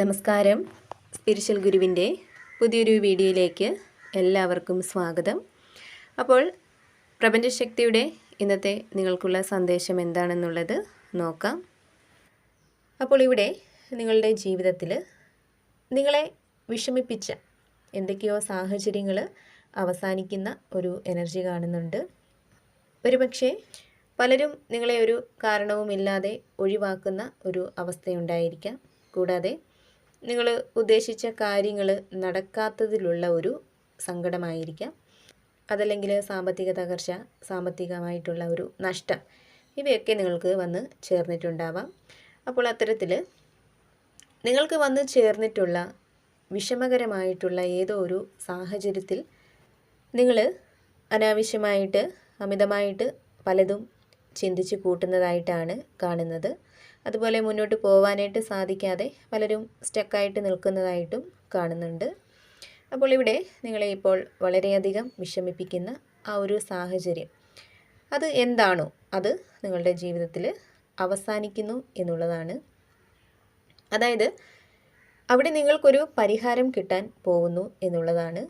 നമസ്കാരം. സ്പിരിച്വൽ ഗുരുവിന്റെ പുതിയൊരു വീഡിയോയിലേക്ക് എല്ലാവർക്കും സ്വാഗതം. അപ്പോൾ പ്രപഞ്ചശക്തിയുടെ ഇന്നത്തെ നിങ്ങൾക്കുള്ള സന്ദേശം എന്താണെന്നുള്ളത് നോക്കാം. അപ്പോൾ ഇവിടെ നിങ്ങളുടെ ജീവിതത്തിൽ നിങ്ങളെ വിഷമിപ്പിച്ച എന്തൊക്കെയോ സാഹചര്യങ്ങൾ അവസാനിക്കുന്ന ഒരു എനർജി കാണുന്നുണ്ട്. ഒരുപക്ഷെ പലരും നിങ്ങളെ ഒരു കാരണവുമില്ലാതെ ഒഴിവാക്കുന്ന ഒരു അവസ്ഥയുണ്ടായിരിക്കാം. കൂടാതെ നിങ്ങൾ ഉദ്ദേശിച്ച കാര്യങ്ങൾ നടക്കാത്തതിലുള്ള ഒരു സങ്കടമായിരിക്കാം. അതല്ലെങ്കിൽ സാമ്പത്തിക തകർച്ച സാമ്പത്തികമായിട്ടുള്ള ഒരു നഷ്ടം ഇവയൊക്കെ നിങ്ങൾക്ക് വന്ന് ചേർന്നിട്ടുണ്ടാവാം. അപ്പോൾ അത്തരത്തിൽ നിങ്ങൾക്ക് വന്ന് ചേർന്നിട്ടുള്ള വിഷമകരമായിട്ടുള്ള ഏതോ ഒരു സാഹചര്യത്തിൽ നിങ്ങൾ അനാവശ്യമായിട്ട് അമിതമായിട്ട് പലതും ചിന്തിച്ച് കൂട്ടുന്നതായിട്ടാണ് കാണുന്നത്. അതുപോലെ മുന്നോട്ട് പോകാനായിട്ട് സാധിക്കാതെ പലരും സ്റ്റക്കായിട്ട് നിൽക്കുന്നതായിട്ടും കാണുന്നുണ്ട്. അപ്പോൾ ഇവിടെ നിങ്ങളെ ഇപ്പോൾ വളരെയധികം വിഷമിപ്പിക്കുന്ന ആ ഒരു സാഹചര്യം. അത് എന്താണോ അത് നിങ്ങളുടെ ജീവിതത്തിൽ അവസാനിക്കുന്നു എന്നുള്ളതാണ്. അതായത് അവിടെ നിങ്ങൾക്കൊരു പരിഹാരം കിട്ടാൻ പോകുന്നു എന്നുള്ളതാണ്.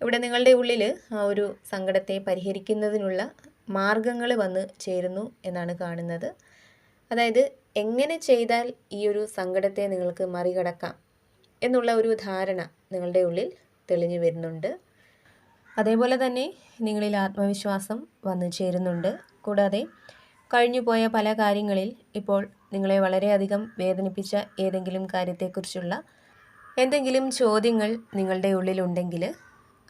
ഇവിടെ നിങ്ങളുടെ ഉള്ളിൽ ആ ഒരു സങ്കടത്തെ പരിഹരിക്കുന്നതിനുള്ള മാർഗങ്ങൾ വന്ന് ചേരുന്നു എന്നാണ് കാണുന്നത്. അതായത് എങ്ങനെ ചെയ്താൽ ഈ ഒരു സങ്കടത്തെ നിങ്ങൾക്ക് മറികടക്കാം എന്നുള്ള ഒരു ധാരണ നിങ്ങളുടെ ഉള്ളിൽ തെളിഞ്ഞു വരുന്നുണ്ട്. അതേപോലെ തന്നെ നിങ്ങളിൽ ആത്മവിശ്വാസം വന്നു ചേരുന്നുണ്ട്. കൂടാതെ കഴിഞ്ഞുപോയ പല കാര്യങ്ങളിൽ ഇപ്പോൾ നിങ്ങളെ വളരെയധികം വേദനിപ്പിച്ച ഏതെങ്കിലും കാര്യത്തെക്കുറിച്ചുള്ള എന്തെങ്കിലും ചോദ്യങ്ങൾ നിങ്ങളുടെ ഉള്ളിലുണ്ടെങ്കിൽ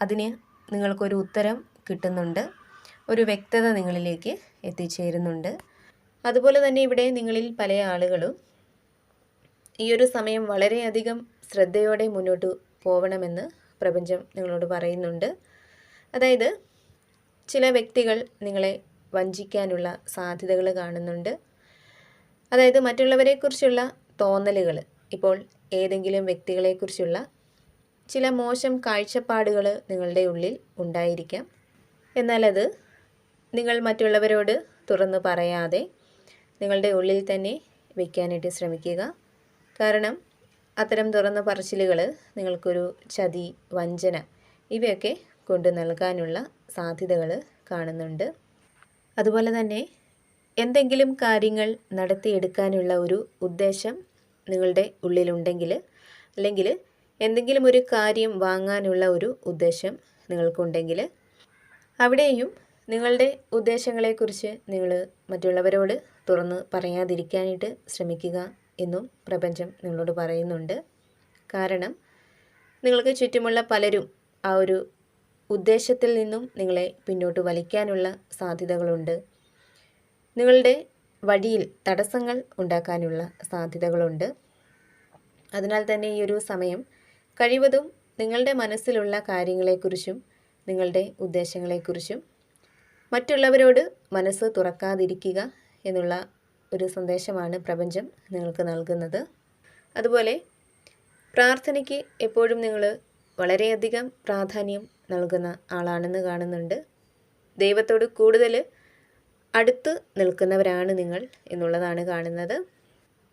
അതിന് നിങ്ങൾക്കൊരു ഉത്തരം കിട്ടുന്നുണ്ട്. ഒരു വ്യക്തത നിങ്ങളിലേക്ക് എത്തിച്ചേരുന്നുണ്ട്. അതുപോലെ തന്നെ ഇവിടെ നിങ്ങളിൽ പല ആളുകളും ഈ ഒരു സമയം വളരെയധികം ശ്രദ്ധയോടെ മുന്നോട്ട് പോകണമെന്ന് പ്രപഞ്ചം നിങ്ങളോട് പറയുന്നുണ്ട്. അതായത് ചില വ്യക്തികൾ നിങ്ങളെ വഞ്ചിക്കാനുള്ള സാധ്യതകൾ കാണുന്നുണ്ട്. അതായത് മറ്റുള്ളവരെക്കുറിച്ചുള്ള തോന്നലുകൾ ഇപ്പോൾ ഏതെങ്കിലും വ്യക്തികളെക്കുറിച്ചുള്ള ചില മോശം കാഴ്ചപ്പാടുകൾ നിങ്ങളുടെ ഉള്ളിൽ ഉണ്ടായിരിക്കാം. എന്നാലത് നിങ്ങൾ മറ്റുള്ളവരോട് തുറന്നു പറയാതെ നിങ്ങളുടെ ഉള്ളിൽ തന്നെ വയ്ക്കാനായിട്ട് ശ്രമിക്കുക. കാരണം അത്തരം തുറന്ന പറച്ചിലുകൾ നിങ്ങൾക്കൊരു ചതി വഞ്ചന ഇവയൊക്കെ കൊണ്ടു നൽകാനുള്ള സാധ്യതകൾ കാണുന്നുണ്ട്. അതുപോലെ തന്നെ എന്തെങ്കിലും കാര്യങ്ങൾ നടത്തിയെടുക്കാനുള്ള ഒരു ഉദ്ദേശം നിങ്ങളുടെ ഉള്ളിലുണ്ടെങ്കിൽ അല്ലെങ്കിൽ എന്തെങ്കിലും ഒരു കാര്യം വാങ്ങാനുള്ള ഒരു ഉദ്ദേശം നിങ്ങൾക്കുണ്ടെങ്കിൽ അവിടെയും നിങ്ങളുടെ ഉദ്ദേശങ്ങളെക്കുറിച്ച് നിങ്ങൾ മറ്റുള്ളവരോട് തുറന്ന് പറയാതിരിക്കാനായിട്ട് ശ്രമിക്കുക എന്നും പ്രപഞ്ചം നിങ്ങളോട് പറയുന്നുണ്ട്. കാരണം നിങ്ങൾക്ക് ചുറ്റുമുള്ള പലരും ആ ഒരു ഉദ്ദേശത്തിൽ നിന്നും നിങ്ങളെ പിന്നോട്ട് വലിക്കാനുള്ള സാധ്യതകളുണ്ട്. നിങ്ങളുടെ വഴിയിൽ തടസ്സങ്ങൾ ഉണ്ടാക്കാനുള്ള സാധ്യതകളുണ്ട്. അതിനാൽ തന്നെ ഈ ഒരു സമയം കഴിവതും നിങ്ങളുടെ മനസ്സിലുള്ള കാര്യങ്ങളെക്കുറിച്ചും നിങ്ങളുടെ ഉദ്ദേശങ്ങളെക്കുറിച്ചും മറ്റുള്ളവരോട് മനസ്സ് തുറക്കാതിരിക്കുക എന്നുള്ള ഒരു സന്ദേശമാണ് പ്രപഞ്ചം നിങ്ങൾക്ക് നൽകുന്നത്. അതുപോലെ പ്രാർത്ഥനയ്ക്ക് എപ്പോഴും നിങ്ങൾ വളരെയധികം പ്രാധാന്യം നൽകുന്ന ആളാണെന്ന് കാണുന്നുണ്ട്. ദൈവത്തോട് കൂടുതൽ അടുത്ത് നിൽക്കുന്നവരാണ് നിങ്ങൾ എന്നുള്ളതാണ് കാണുന്നത്.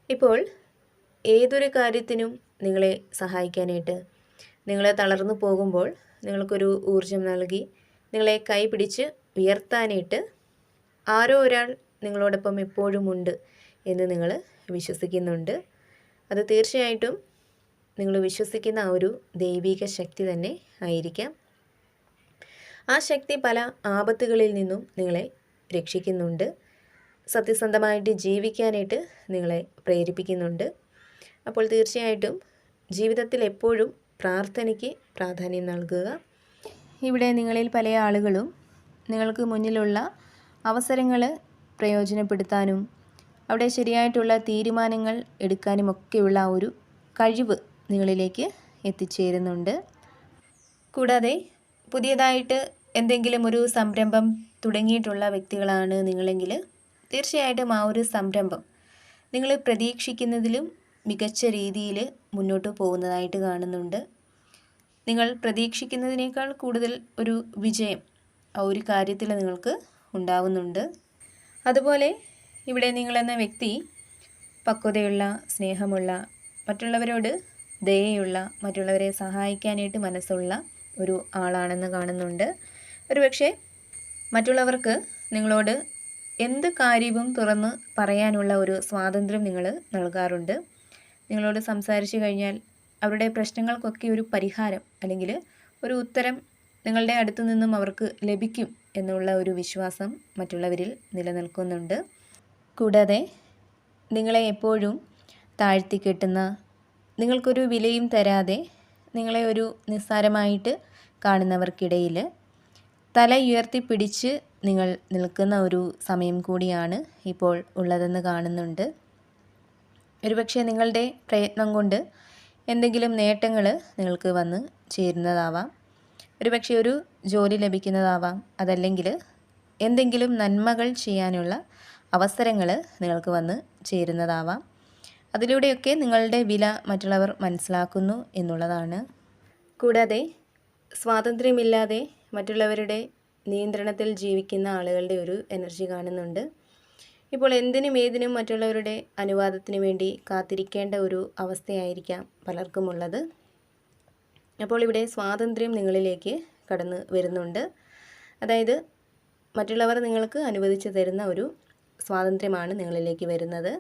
ഇപ്പോൾ ഏതൊരു കാര്യത്തിനും നിങ്ങളെ സഹായിക്കാനായിട്ട് നിങ്ങളെ തളർന്നു പോകുമ്പോൾ നിങ്ങൾക്കൊരു ഊർജം നൽകി നിങ്ങളെ കൈപിടിച്ച് ഉയർത്താനായിട്ട് ആരോ ഒരാൾ നിങ്ങളോടൊപ്പം എപ്പോഴും ഉണ്ട് എന്ന് നിങ്ങൾ വിശ്വസിക്കുന്നുണ്ട്. അത് തീർച്ചയായിട്ടും നിങ്ങൾ വിശ്വസിക്കുന്ന ആ ഒരു ദൈവിക ശക്തി തന്നെ ആയിരിക്കാം. ആ ശക്തി പല ആപത്തുകളിൽ നിന്നും നിങ്ങളെ രക്ഷിക്കുന്നുണ്ട്. സത്യസന്ധമായിട്ട് ജീവിക്കാനായിട്ട് നിങ്ങളെ പ്രേരിപ്പിക്കുന്നുണ്ട്. അപ്പോൾ തീർച്ചയായിട്ടും ജീവിതത്തിൽ എപ്പോഴും പ്രാർത്ഥനയ്ക്ക് പ്രാധാന്യം നൽകുക. ഇവിടെ നിങ്ങളിൽ പല ആളുകളും നിങ്ങൾക്ക് മുന്നിലുള്ള അവസരങ്ങൾ പ്രയോജനപ്പെടുത്താനും അവിടെ ശരിയായിട്ടുള്ള തീരുമാനങ്ങൾ എടുക്കാനുമൊക്കെയുള്ള ഒരു കഴിവ് നിങ്ങളിലേക്ക് എത്തിച്ചേരുന്നുണ്ട്. കൂടാതെ പുതിയതായിട്ട് എന്തെങ്കിലും ഒരു സംരംഭം തുടങ്ങിയിട്ടുള്ള വ്യക്തികളാണ് നിങ്ങളെങ്കിൽ തീർച്ചയായിട്ടും ആ ഒരു സംരംഭം നിങ്ങൾ പ്രതീക്ഷിക്കുന്നതിലും മികച്ച രീതിയിൽ മുന്നോട്ട് പോകുന്നതായിട്ട് കാണുന്നുണ്ട്. നിങ്ങൾ പ്രതീക്ഷിക്കുന്നതിനേക്കാൾ കൂടുതൽ ഒരു വിജയം ആ ഒരു കാര്യത്തിൽ നിങ്ങൾക്ക് ഉണ്ടാവുന്നുണ്ട്. അതുപോലെ ഇവിടെ നിങ്ങളെന്ന വ്യക്തി പക്വതയുള്ള സ്നേഹമുള്ള മറ്റുള്ളവരോട് ദയയുള്ള മറ്റുള്ളവരെ സഹായിക്കാനായിട്ട് മനസ്സുള്ള ഒരു ആളാണെന്ന് കാണുന്നുണ്ട്. ഒരുപക്ഷെ മറ്റുള്ളവർക്ക് നിങ്ങളോട് എന്ത് കാര്യവും തുറന്ന് പറയാനുള്ള ഒരു സ്വാതന്ത്ര്യം നിങ്ങൾ നൽകാറുണ്ട്. നിങ്ങളോട് സംസാരിച്ചു കഴിഞ്ഞാൽ അവരുടെ പ്രശ്നങ്ങൾക്കൊക്കെ ഒരു പരിഹാരം അല്ലെങ്കിൽ ഒരു ഉത്തരം നിങ്ങളുടെ അടുത്തു നിന്നും അവർക്ക് ലഭിക്കും എന്നുള്ള ഒരു വിശ്വാസം മറ്റുള്ളവരിൽ നിലനിൽക്കുന്നുണ്ട്. കൂടാതെ നിങ്ങളെ എപ്പോഴും താഴ്ത്തി കെട്ടുന്ന നിങ്ങൾക്കൊരു വിലയും തരാതെ നിങ്ങളെ ഒരു നിസ്സാരമായിട്ട് കാണുന്നവർക്കിടയിൽ തല ഉയർത്തിപ്പിടിച്ച് നിങ്ങൾ നിൽക്കുന്ന ഒരു സമയം കൂടിയാണ് ഇപ്പോൾ ഉള്ളതെന്ന് കാണുന്നുണ്ട്. ഒരുപക്ഷെ നിങ്ങളുടെ പ്രയത്നം കൊണ്ട് എന്തെങ്കിലും നേട്ടങ്ങൾ നിങ്ങൾക്ക് വന്ന് ചേരുന്നതാവാം. ഒരുപക്ഷെ ഒരു ജോലി ലഭിക്കുന്നതാവാം. അതല്ലെങ്കിൽ എന്തെങ്കിലും നന്മകൾ ചെയ്യാനുള്ള അവസരങ്ങൾ നിങ്ങൾക്ക് വന്ന് ചേരുന്നതാവാം. അതിലൂടെയൊക്കെ നിങ്ങളുടെ വില മറ്റുള്ളവർ മനസ്സിലാക്കുന്നു എന്നുള്ളതാണ്. കൂടാതെ സ്വാതന്ത്ര്യമില്ലാതെ മറ്റുള്ളവരുടെ നിയന്ത്രണത്തിൽ ജീവിക്കുന്ന ആളുകളുടെ ഒരു എനർജി കാണുന്നുണ്ട്. ഇപ്പോൾ എന്തിനും ഏതിനും മറ്റുള്ളവരുടെ അനുവാദത്തിന് വേണ്ടി കാത്തിരിക്കേണ്ട ഒരു അവസ്ഥയായിരിക്കാം പലർക്കുമുള്ളത്. അപ്പോൾ ഇവിടെ സ്വാതന്ത്ര്യം നിങ്ങളിലേക്ക് കടന്നു വരുന്നുണ്ട്. അതായത് മറ്റുള്ളവർ നിങ്ങൾക്ക് അനുവദിച്ചു തരുന്ന ഒരു സ്വാതന്ത്ര്യമാണ് നിങ്ങളിലേക്ക് വരുന്നത്.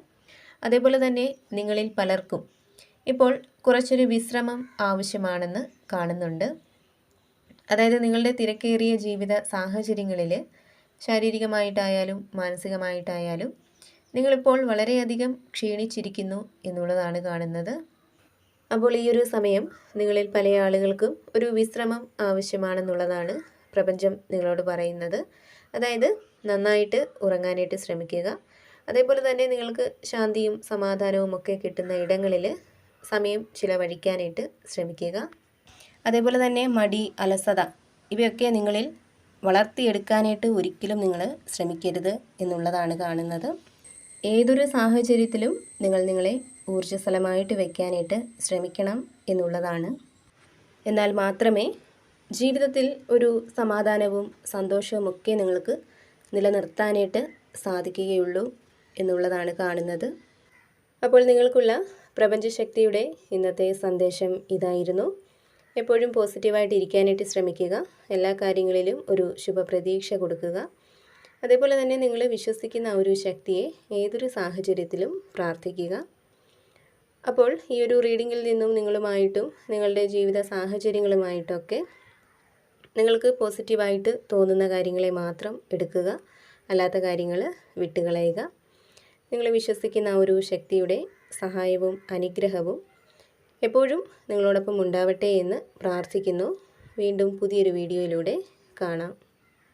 അതേപോലെ തന്നെ നിങ്ങളിൽ പലർക്കും ഇപ്പോൾ കുറച്ചൊരു വിശ്രമം ആവശ്യമാണെന്ന് കാണുന്നുണ്ട്. അതായത് നിങ്ങളുടെ തിരക്കേറിയ ജീവിത സാഹചര്യങ്ങളിൽ ശാരീരികമായിട്ടായാലും മാനസികമായിട്ടായാലും നിങ്ങളിപ്പോൾ വളരെയധികം ക്ഷീണിച്ചിരിക്കുന്നു എന്നുള്ളതാണ് കാണുന്നത്. അപ്പോൾ ഈ ഒരു സമയം നിങ്ങളിൽ പല ആളുകൾക്കും ഒരു വിശ്രമം ആവശ്യമാണെന്നുള്ളതാണ് പ്രപഞ്ചം നിങ്ങളോട് പറയുന്നത്. അതായത് നന്നായിട്ട് ഉറങ്ങാനായിട്ട് ശ്രമിക്കുക. അതേപോലെ തന്നെ നിങ്ങൾക്ക് ശാന്തിയും സമാധാനവും ഒക്കെ കിട്ടുന്ന ഇടങ്ങളിൽ സമയം ചിലവഴിക്കാനായിട്ട് ശ്രമിക്കുക. അതേപോലെ തന്നെ മടി അലസത ഇവയൊക്കെ നിങ്ങളിൽ വളർത്തിയെടുക്കാനായിട്ട് ഒരിക്കലും നിങ്ങൾ ശ്രമിക്കരുത് എന്നുള്ളതാണ് കാണുന്നത്. ഏതൊരു സാഹചര്യത്തിലും നിങ്ങൾ നിങ്ങളെ ഊർജസ്വലമായിട്ട് വയ്ക്കാനായിട്ട് ശ്രമിക്കണം എന്നുള്ളതാണ്. എന്നാൽ മാത്രമേ ജീവിതത്തിൽ ഒരു സമാധാനവും സന്തോഷവും ഒക്കെ നിങ്ങൾക്ക് നിലനിർത്താനായിട്ട് സാധിക്കുകയുള്ളൂ എന്നുള്ളതാണ് കാണുന്നത്. അപ്പോൾ നിങ്ങൾക്കുള്ള പ്രപഞ്ചശക്തിയുടെ ഇന്നത്തെ സന്ദേശം ഇതായിരുന്നു. എപ്പോഴും പോസിറ്റീവായിട്ട് ഇരിക്കാനായിട്ട് ശ്രമിക്കുക എല്ലാ കാര്യങ്ങളിലും ഒരു ശുഭപ്രതീക്ഷ കൊടുക്കുക. അതേപോലെ തന്നെ നിങ്ങൾ വിശ്വസിക്കുന്ന ഒരു ശക്തിയെ ഏതൊരു സാഹചര്യത്തിലും പ്രാർത്ഥിക്കുക. അപ്പോൾ ഈ ഒരു റീഡിങ്ങിൽ നിന്നും നിങ്ങളുമായിട്ടും നിങ്ങളുടെ ജീവിത സാഹചര്യങ്ങളുമായിട്ടൊക്കെ നിങ്ങൾക്ക് പോസിറ്റീവായിട്ട് തോന്നുന്ന കാര്യങ്ങളെ മാത്രം എടുക്കുക. അല്ലാത്ത കാര്യങ്ങൾ വിട്ടുകളയുക. നിങ്ങൾ വിശ്വസിക്കുന്ന ആ ഒരു ശക്തിയുടെ സഹായവും അനുഗ്രഹവും എപ്പോഴും നിങ്ങളോടൊപ്പം ഉണ്ടാവട്ടെ എന്ന് പ്രാർത്ഥിക്കുന്നു. വീണ്ടും പുതിയൊരു വീഡിയോയിലൂടെ കാണാം.